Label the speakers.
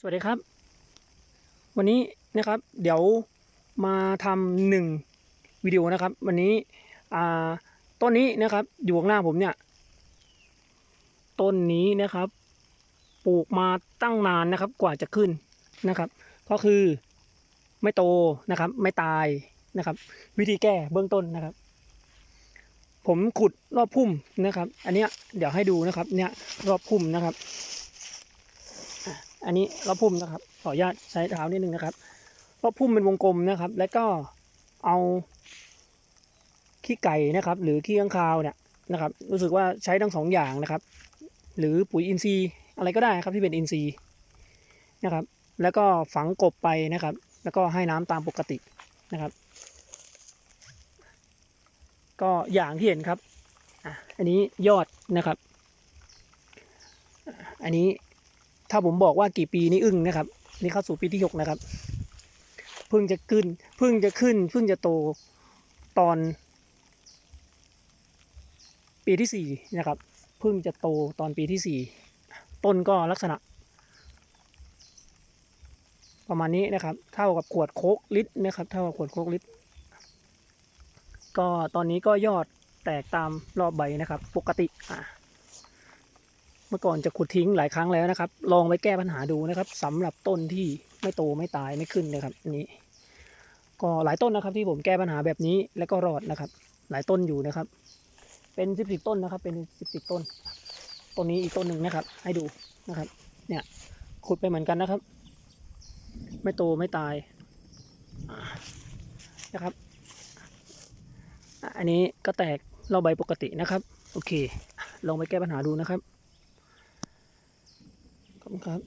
Speaker 1: สวัสดีครับ วันนี้นะครับเดี๋ยวมาทำหนึ่งวิดีโอนะครับ วันนี้ต้นนี้นะครับอยู่ข้างหน้าผมเนี่ย ต้นนี้นะครับ ปลูกมาตั้งนานนะครับกว่าจะขึ้นนะครับ ก็คือไม่โตนะครับ ไม่ตายนะครับ วิธีแก้เบื้องต้นนะครับ ผมขุดรอบพุ่มนะครับ อันเนี้ยเดี๋ยวให้ดูนะครับ เนี่ยรอบพุ่มนะครับ อันนี้รอบพุ่มนะครับ ขออนุญาตใช้เท้านิดนึงนะครับรอบพุ่มเป็นวงกลมนะครับ แล้วก็เอาขี้ไก่นะครับ หรือขี้ข้างคาวเนี่ยนะครับ รู้สึกว่าใช้ทั้งสองอย่างนะครับ หรือปุ๋ยอินทรีย์อะไรก็ได้ครับที่เป็นอินทรีย์นะครับ แล้วก็ฝังกบไปนะครับ แล้วก็ให้น้ำตามปกตินะครับ ก็อย่างที่เห็นครับอันนี้ยอดนะครับ อันนี้ ถ้าผมบอกว่ากี่ปีนี่อึ้งนะครับ นี่เข้าสู่ปีที่หกนะครับเพิ่งจะขึ้นเพิ่งจะขึ้นเพิ่งจะโตตอน ปีที่สี่นะครับเพิ่งจะโตตอนปีที่สี่ต้นก็ลักษณะ ประมาณนี้นะครับ เท่ากับขวดโคกลิตรนะครับ เท่ากับขวดโคกลิตรก็ตอนนี้ก็ยอดแตกตามรอบใบนะครับ ปกติอะ เมื่อก่อนจะขุดทิ้งหลายครั้งแล้วนะครับ ลองไปแก้ปัญหาดูนะครับสำหรับต้นที่ไม่โตไม่ตายไม่ขึ้นนะครับอันนี้ก็หลายต้นนะครับที่ผมแก้ปัญหาแบบนี้แล้วก็รอดนะครับ หลายต้นอยู่นะครับ เป็นสิบสิบต้นนะครับ เป็นสิบสิบต้นต้นนี้อีกต้นหนึ่งนะครับ ให้ดูนะครับ เนี่ยขุดไปเหมือนกันนะครับ ไม่โตไม่ตายนะครับ อันนี้ก็แตกเราใบปกตินะครับ โอเค ลองไปแก้ปัญหาดูนะครับ ขอบคุณครับ